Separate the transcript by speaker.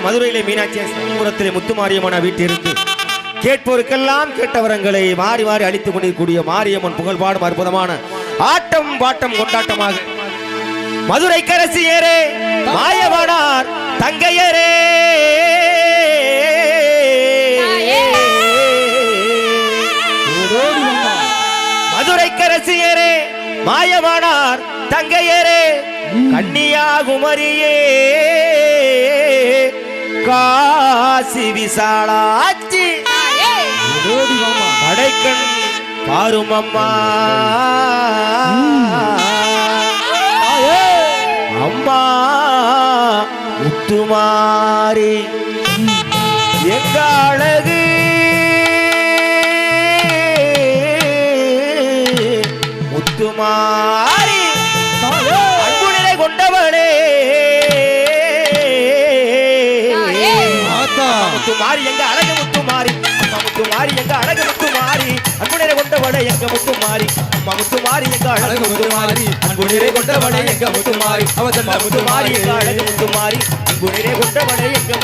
Speaker 1: மதுரையிலே மீனாட்சி புறத்திலே முத்துமாரியம்மன் வீட்டிற்கு கேட்போருக்கெல்லாம் கேட்டவரங்களை மாறி மாறி அழித்துக் கொண்டிருக்கூடிய மாரியம்மன் புகழ்பாடும் அற்புதமான ஆட்டம் பாட்டம் கொண்டாட்டமாக மதுரை கரசியரே மாயவானார் தங்கையரே மதுரை கரசியரே மாயவானார் தங்கையரே கன்னியாகுமரியே காசி விசாலாச்சி படைக்கண் பாரும் அம்மா அம்மா முத்துமாரி. எங்க அழகு? முத்துமாரி. முத்துமாரி எங்க அழகு முத்துமாரி அம்மா முத்துமாரி எங்க அழகு முத்துமாரி அன்பு நிறை கொண்டவளே எங்க முத்துமாரி அம்மா முத்துமாரி எங்க அழகு முத்துமாரி அன்பு நிறை கொண்டவளே எங்க முத்துமாரி அவ முத்துமாரி எங்க அழகு முத்துமாரி அன்பு நிறை எங்க